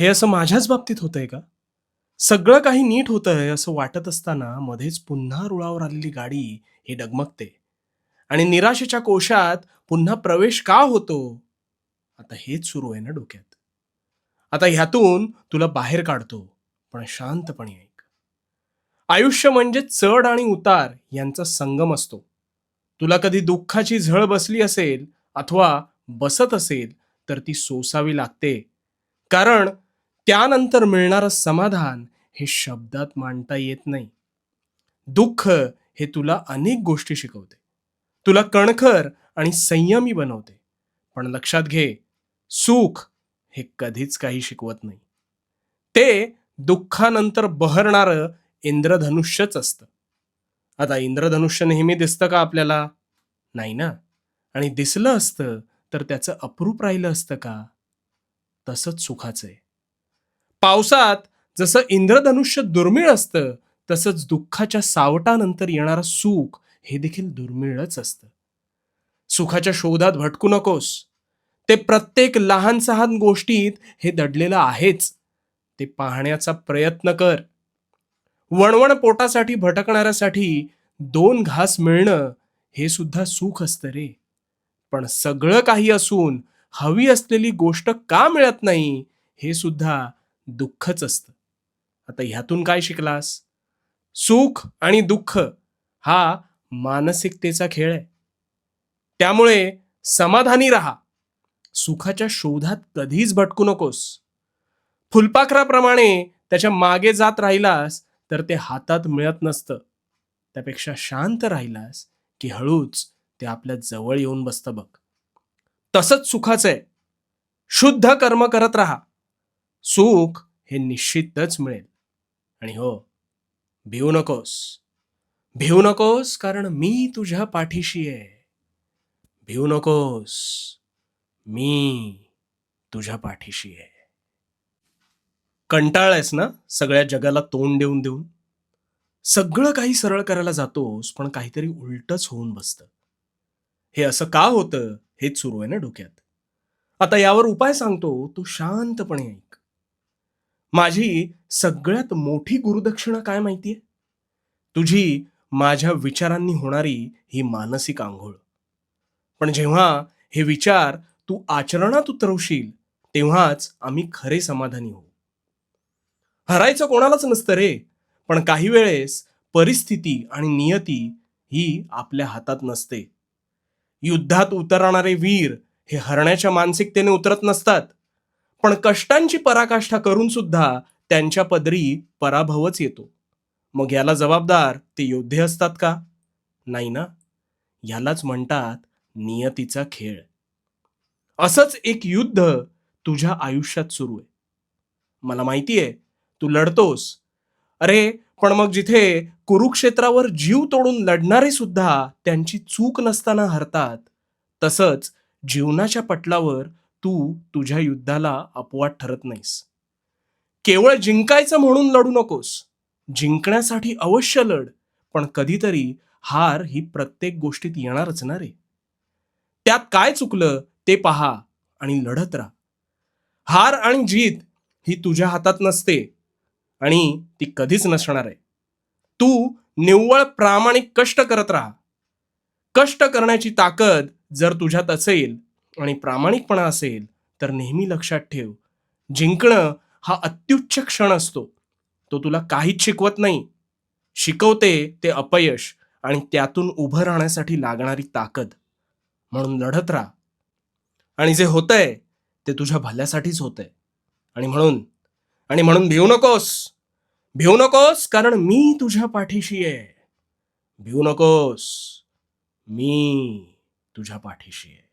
हे असं माझ्याच बाबतीत होतंय का? सगळं काही नीट होतंय असं वाटत असताना मध्येच पुन्हा रुळावर आलेली गाडी ही डगमगते. आणि निराशेच्या कोशात पुन्हा प्रवेश का होतो? आता हेच सुरू आहे ना डोक्यात. आता ह्यातून तुला बाहेर काढतो पण शांतपणे ऐक. आयुष्य म्हणजे चढ आणि उतार यांचा संगम असतो. तुला कधी दुःखाची झळ बसली असेल अथवा बसत असेल तर ती सोसावी लागते. कारण त्यानंतर मिळणारं समाधान हे शब्दात मांडता येत नाही. दुःख हे तुला अनेक गोष्टी शिकवते. तुला कणखर आणि संयमी बनवते. पण लक्षात घे सुख हे कधीच काही शिकवत नाही. ते दुःखानंतर बहरणारं इंद्रधनुष्यच असतं. आता इंद्रधनुष्य नेहमी दिसतं का आपल्याला? नाही ना? आणि दिसलं असतं तर त्याचं अप्रूप राहिलं असतं का? तसंच सुखाचं आहे. पावसात जसं इंद्रधनुष्य दुर्मिळ असतं तसंच दुःखाच्या सावटानंतर येणारं सुख हे देखील दुर्मिळच असतं. सुखाच्या शोधात भटकू नकोस. ते प्रत्येक लहान सहान गोष्टीत हे दडलेलं आहेच. ते पाहण्याचा प्रयत्न कर. वणवण पोटासाठी भटकणाऱ्यासाठी दोन घास मिळणं हे सुद्धा सुख असतं रे. पण सगळं काही असून हवी असलेली गोष्ट का मिळत नाही हे सुद्धा दुःखच असतं. आता ह्यातून काय शिकलास? सुख आणि दुःख हा मानसिकतेचा खेळ आहे. त्यामुळे समाधानी राहा. सुखाच्या शोधात कधीच भटकू नकोस. फुलपाखराप्रमाणे त्याच्यामागे जात राहिलास तर ते हातात मिळत नसतं. त्यापेक्षा शांत राहिलास की हळूच ते आपल्या जवळ येऊन बसतं बघ. तसंच सुखाचं आहे. शुद्ध कर्म करत राहा. सुख हे निश्चितच मिळेल. आणि हो भिवू नकोस. भिवू नकोस कारण मी तुझ्या पाठीशी आहे. भिवू नकोस. मी तुझ्या पाठीशी आहे. कंटाळ आहेस ना सगळ्या जगाला तोंड देऊन देऊन? सगळं काही सरळ करायला जातोस पण काहीतरी उलटच होऊन बसतं. हे असं का होतं? हेच सुरू आहे ना डोक्यात. आता यावर उपाय सांगतो तू शांतपणे ऐक. माझी सगळ्यात मोठी गुरुदक्षिणा काय माहितीये? तुझी माझ्या विचारांनी होणारी ही मानसिक आंघोळ. पण जेव्हा हे विचार तू आचरणात उतरवशील तेव्हाच आम्ही खरे समाधानी होऊ. हरायचं कोणालाच नसतं रे पण काही वेळेस परिस्थिती आणि नियती ही आपल्या हातात नसते. युद्धात उतरणारे वीर हे हरण्याच्या मानसिकतेने उतरत नसतात. पण कष्टांची पराकाष्ठा करून सुद्धा त्यांच्या पदरी पराभवच येतो. मग याला जबाबदार ते योद्धे असतात का? नाही ना? यालाच म्हणतात नियतीचा खेळ. असंच एक युद्ध तुझ्या आयुष्यात सुरू आहे. मला माहितीये तू लढतोस. अरे पण मग जिथे कुरुक्षेत्रावर जीव तोडून लढणारे सुद्धा त्यांची चूक नसताना हरतात तसंच जीवनाच्या पटलावर तू तुझ्या युद्धाला अपवाद ठरत नाहीस. केवळ जिंकायचं म्हणून लढू नकोस. जिंकण्यासाठी अवश्य लढ पण कधीतरी हार ही प्रत्येक गोष्टीत येणारच ना रे. त्यात काय चुकलं ते पहा आणि लढत राहा. हार आणि जीत ही तुझ्या हातात नसते आणि ती कधीच नसणार आहे. तू निव्वळ प्रामाणिक कष्ट करत राहा. कष्ट करण्याची ताकद जर तुझ्यात असेल आणि प्रामाणिकपणा असेल तर नेहमी लक्षात ठेव. जिंकणं हा अत्युच्च क्षण असतो. तो तुला काहीच शिकवत नाही. शिकवते ते अपयश आणि त्यातून उभं राहण्यासाठी लागणारी ताकद. म्हणून लढत राहा. आणि जे होतंय ते तुझ्या भल्यासाठीच होतंय. आणि म्हणून आणि म्हणून भिवू नकोस. भिवू नकोस कारण मी तुझ्या पाठीशी आहे. भिवू नकोस. मी तुझ्या पाठीशी आहे.